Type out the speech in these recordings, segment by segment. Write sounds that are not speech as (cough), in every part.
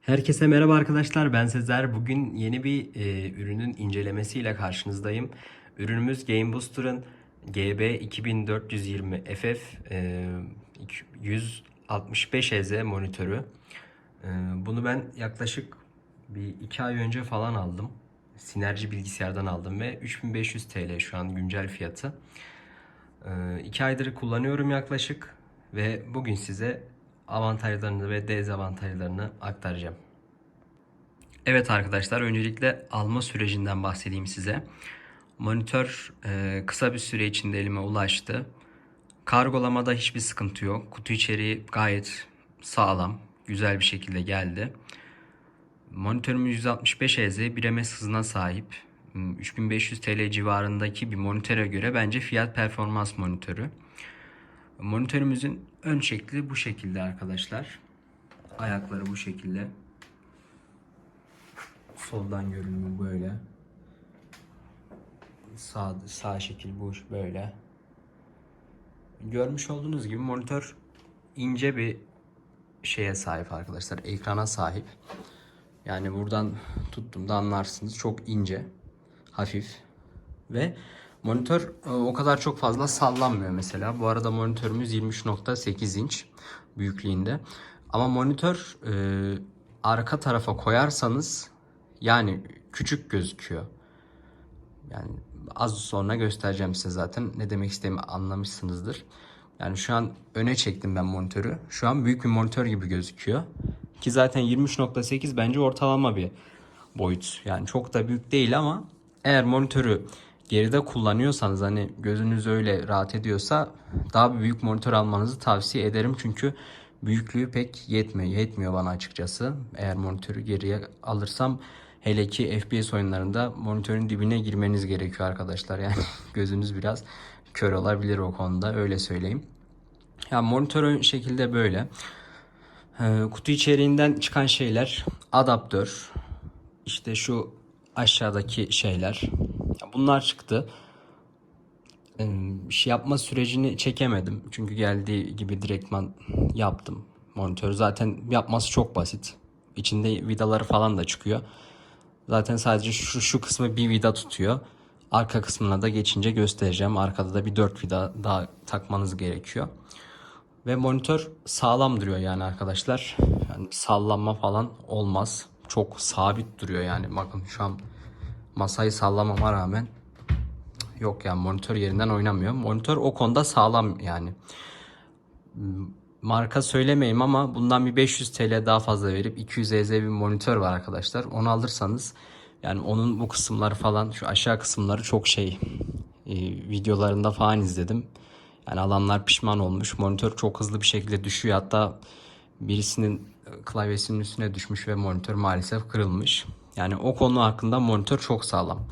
Herkese merhaba arkadaşlar ben Sezer. Bugün yeni bir e, ürünün incelemesiyle karşınızdayım. Ürünümüz Game Booster'ın GB 2420 FF e, 165 Hz monitörü. E, bunu ben yaklaşık bir iki ay önce falan aldım. Sinerji bilgisayardan aldım ve 3500 TL şu an güncel fiyatı. E, iki aydır kullanıyorum yaklaşık ve bugün size avantajlarını ve dezavantajlarını aktaracağım. Evet arkadaşlar öncelikle alma sürecinden bahsedeyim size. Monitör e, kısa bir süre içinde elime ulaştı. Kargolamada hiçbir sıkıntı yok. Kutu içeriği gayet sağlam, güzel bir şekilde geldi. Monitörümüz 165 Hz, 1 ms hızına sahip. Hmm, 3500 TL civarındaki bir monitöre göre bence fiyat performans monitörü. Monitörümüzün ön şekli bu şekilde arkadaşlar. Ayakları bu şekilde. Soldan görünümü böyle. Sağ, sağ şekil bu böyle. Görmüş olduğunuz gibi monitör ince bir şeye sahip arkadaşlar. Ekrana sahip. Yani buradan tuttuğumda anlarsınız. Çok ince. Hafif. Ve monitör e, o kadar çok fazla sallanmıyor mesela. Bu arada monitörümüz 23.8 inç büyüklüğünde. Ama monitör e, arka tarafa koyarsanız yani küçük gözüküyor. Yani az sonra göstereceğim size zaten ne demek istediğimi anlamışsınızdır. Yani şu an öne çektim ben monitörü. Şu an büyük bir monitör gibi gözüküyor. Ki zaten 23.8 bence ortalama bir boyut. Yani çok da büyük değil ama eğer monitörü geride kullanıyorsanız hani gözünüz öyle rahat ediyorsa daha büyük monitör almanızı tavsiye ederim. Çünkü büyüklüğü pek yetmiyor. Yetmiyor bana açıkçası. Eğer monitörü geriye alırsam hele ki FPS oyunlarında monitörün dibine girmeniz gerekiyor arkadaşlar. Yani (laughs) gözünüz biraz kör olabilir o konuda öyle söyleyeyim. Ya monitörün şekilde böyle. Ee, kutu içeriğinden çıkan şeyler adaptör, işte şu aşağıdaki şeyler. Bunlar çıktı. Ee, şey yapma sürecini çekemedim. Çünkü geldiği gibi direktman yaptım. Monitör zaten yapması çok basit. İçinde vidaları falan da çıkıyor. Zaten sadece şu, şu kısmı bir vida tutuyor. Arka kısmına da geçince göstereceğim. Arkada da bir 4 vida daha takmanız gerekiyor. Ve monitör sağlam duruyor yani arkadaşlar. Yani sallanma falan olmaz. Çok sabit duruyor yani. Bakın şu an masayı sallamama rağmen yok yani monitör yerinden oynamıyor. Monitör o konuda sağlam yani. Marka söylemeyeyim ama bundan bir 500 TL daha fazla verip 200 Hz bir monitör var arkadaşlar. Onu alırsanız yani onun bu kısımları falan şu aşağı kısımları çok şey e, videolarında falan izledim. Yani alanlar pişman olmuş. Monitör çok hızlı bir şekilde düşüyor. Hatta birisinin klavyesinin üstüne düşmüş ve monitör maalesef kırılmış. Yani o konu hakkında monitör çok sağlam.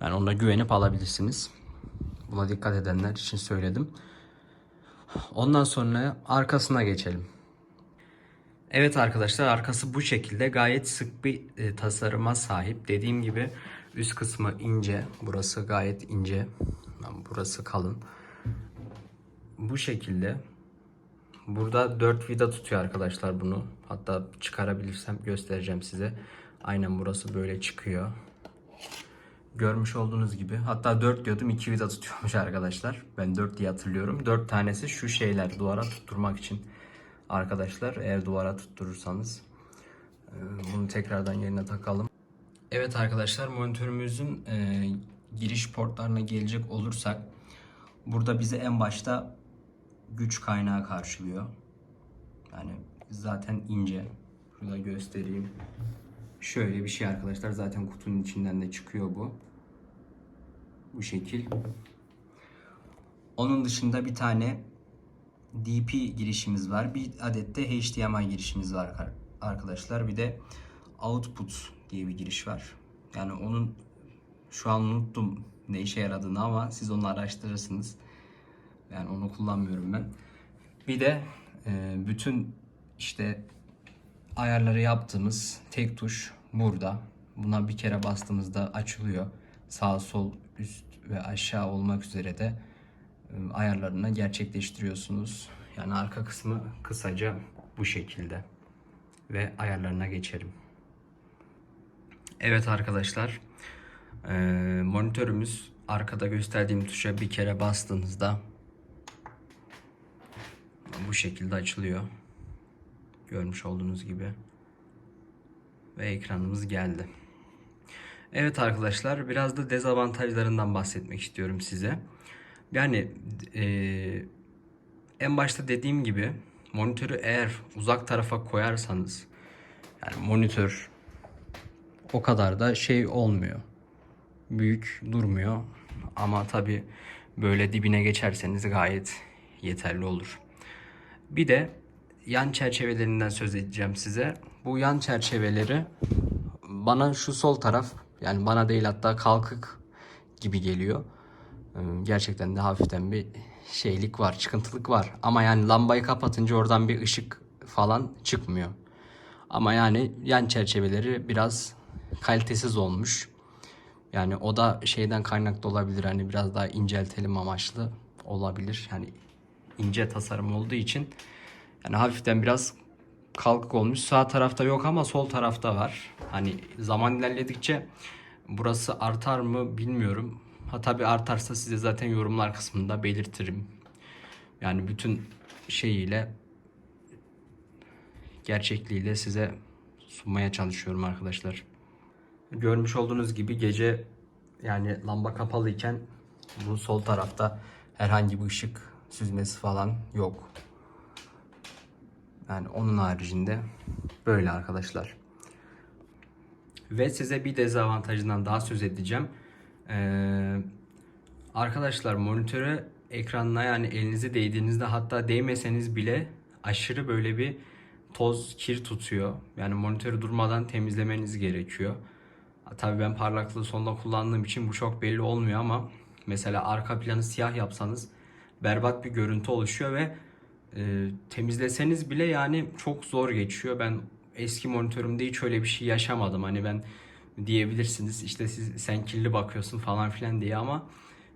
Yani ona güvenip alabilirsiniz. Buna dikkat edenler için söyledim. Ondan sonra arkasına geçelim. Evet arkadaşlar arkası bu şekilde gayet sık bir e, tasarıma sahip. Dediğim gibi üst kısmı ince. Burası gayet ince. Burası kalın. Bu şekilde. Burada 4 vida tutuyor arkadaşlar bunu. Hatta çıkarabilirsem göstereceğim size. Aynen burası böyle çıkıyor. Görmüş olduğunuz gibi. Hatta 4 diyordum 2 vida tutuyormuş arkadaşlar. Ben 4 diye hatırlıyorum. 4 tanesi şu şeyler duvara tutturmak için. Arkadaşlar eğer duvara tutturursanız. e, Bunu tekrardan yerine takalım. Evet arkadaşlar monitörümüzün e, giriş portlarına gelecek olursak. Burada bize en başta güç kaynağı karşılıyor. Yani zaten ince. Şurada göstereyim. Şöyle bir şey arkadaşlar. Zaten kutunun içinden de çıkıyor bu. Bu şekil. Onun dışında bir tane DP girişimiz var. Bir adet de HDMI girişimiz var ar- arkadaşlar. Bir de output diye bir giriş var. Yani onun şu an unuttum ne işe yaradığını ama siz onu araştırırsınız. Yani onu kullanmıyorum ben. Bir de e, bütün işte ayarları yaptığımız tek tuş burada. Buna bir kere bastığımızda açılıyor. Sağ, sol, üst ve aşağı olmak üzere de e, ayarlarını gerçekleştiriyorsunuz. Yani arka kısmı kısaca bu şekilde. ve ayarlarına geçelim. Evet arkadaşlar. eee, monitörümüz arkada gösterdiğim tuşa bir kere bastığınızda bu şekilde açılıyor. Görmüş olduğunuz gibi. Ve ekranımız geldi. Evet arkadaşlar biraz da dezavantajlarından bahsetmek istiyorum size. Yani eee, en başta dediğim gibi monitörü eğer uzak tarafa koyarsanız yani monitör o kadar da şey olmuyor. Büyük durmuyor. Ama tabi böyle dibine geçerseniz gayet yeterli olur. Bir de yan çerçevelerinden söz edeceğim size. Bu yan çerçeveleri bana şu sol taraf yani bana değil hatta kalkık gibi geliyor. Ee, Gerçekten de hafiften bir şeylik var, çıkıntılık var. Ama yani lambayı kapatınca oradan bir ışık falan çıkmıyor. Ama yani yan çerçeveleri biraz kalitesiz olmuş. Yani o da şeyden kaynaklı olabilir. Hani biraz daha inceltelim amaçlı olabilir. Yani ince tasarım olduğu için yani hafiften biraz kalkık olmuş. Sağ tarafta yok ama sol tarafta var. Hani zaman ilerledikçe burası artar mı bilmiyorum. Ha tabii artarsa size zaten yorumlar kısmında belirtirim. Yani bütün şeyiyle gerçekliğiyle size sunmaya çalışıyorum arkadaşlar. Görmüş olduğunuz gibi gece yani lamba kapalıyken bu sol tarafta herhangi bir ışık süzmesi falan yok. Yani onun haricinde böyle arkadaşlar. Ve size bir dezavantajından daha söz edeceğim. Ee, arkadaşlar monitöre ekranına yani elinizi değdiğinizde hatta değmeseniz bile aşırı böyle bir toz kir tutuyor. Yani monitörü durmadan temizlemeniz gerekiyor. Tabii ben parlaklığı sonda kullandığım için bu çok belli olmuyor ama mesela arka planı siyah yapsanız berbat bir görüntü oluşuyor ve e, temizleseniz bile yani çok zor geçiyor. Ben eski monitörümde hiç öyle bir şey yaşamadım. Hani ben diyebilirsiniz işte siz sen kirli bakıyorsun falan filan diye ama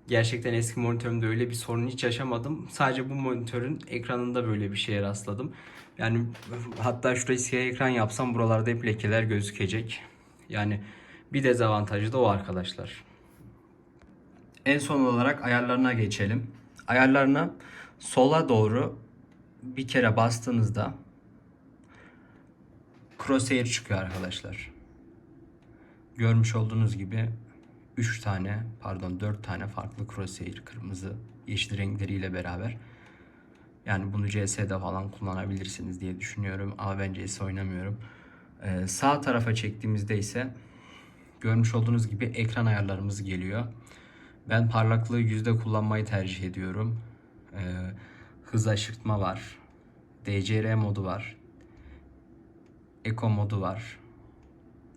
gerçekten eski monitörümde öyle bir sorun hiç yaşamadım. Sadece bu monitörün ekranında böyle bir şeye rastladım. Yani hatta şurayı siyah ekran yapsam buralarda hep lekeler gözükecek. Yani bir dezavantajı da o arkadaşlar. En son olarak ayarlarına geçelim. Ayarlarına sola doğru bir kere bastığınızda crosshair çıkıyor arkadaşlar. Görmüş olduğunuz gibi 3 tane pardon 4 tane farklı crosshair kırmızı yeşil renkleriyle beraber. Yani bunu CS'de falan kullanabilirsiniz diye düşünüyorum. Ama ben CS oynamıyorum. Ee, sağ tarafa çektiğimizde ise görmüş olduğunuz gibi ekran ayarlarımız geliyor. Ben parlaklığı yüzde kullanmayı tercih ediyorum. Ee, hız aşırtma var. DCR modu var. Eco modu var.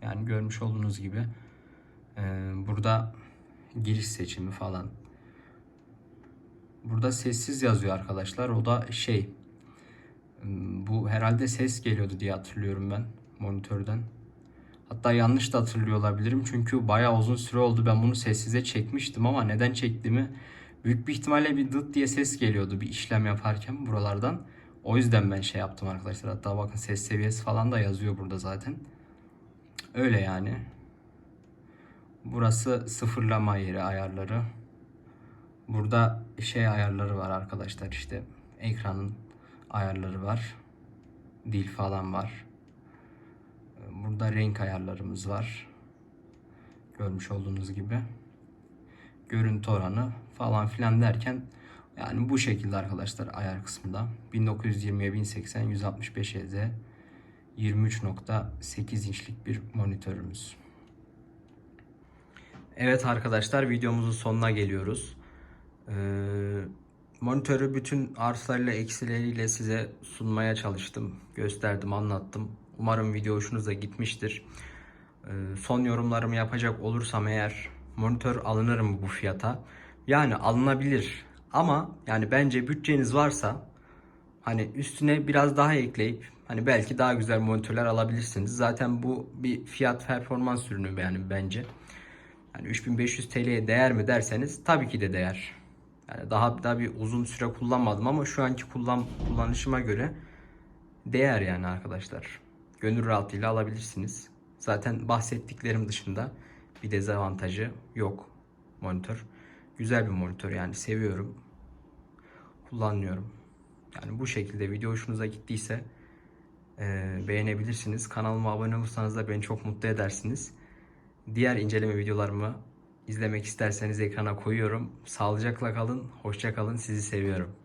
Yani görmüş olduğunuz gibi ee, burada giriş seçimi falan. Burada sessiz yazıyor arkadaşlar. O da şey bu herhalde ses geliyordu diye hatırlıyorum ben monitörden. Hatta yanlış da hatırlıyor olabilirim. Çünkü bayağı uzun süre oldu. Ben bunu sessize çekmiştim ama neden çektiğimi büyük bir ihtimalle bir dıt diye ses geliyordu bir işlem yaparken buralardan. O yüzden ben şey yaptım arkadaşlar. Hatta bakın ses seviyesi falan da yazıyor burada zaten. Öyle yani. Burası sıfırlama yeri ayarları. Burada şey ayarları var arkadaşlar işte ekranın ayarları var. Dil falan var. Burada renk ayarlarımız var. Görmüş olduğunuz gibi. Görüntü oranı falan filan derken yani bu şekilde arkadaşlar ayar kısmında. 1920'ye 1080 165 Hz 23.8 inçlik bir monitörümüz. Evet arkadaşlar videomuzun sonuna geliyoruz. Ee, monitörü bütün artılarıyla eksileriyle size sunmaya çalıştım. Gösterdim, anlattım. Umarım video hoşunuza gitmiştir. Ee, son yorumlarımı yapacak olursam eğer monitör alınır mı bu fiyata? Yani alınabilir. Ama yani bence bütçeniz varsa hani üstüne biraz daha ekleyip hani belki daha güzel monitörler alabilirsiniz. Zaten bu bir fiyat performans ürünü yani bence. Yani 3500 TL'ye değer mi derseniz tabii ki de değer. Yani daha daha bir uzun süre kullanmadım ama şu anki kullan kullanışıma göre değer yani arkadaşlar. gönül rahatlığıyla alabilirsiniz. Zaten bahsettiklerim dışında bir dezavantajı yok monitör. Güzel bir monitör yani seviyorum. Kullanıyorum. Yani bu şekilde video hoşunuza gittiyse e, beğenebilirsiniz. Kanalıma abone olursanız da beni çok mutlu edersiniz. Diğer inceleme videolarımı izlemek isterseniz ekrana koyuyorum. Sağlıcakla kalın, hoşça kalın. Sizi seviyorum.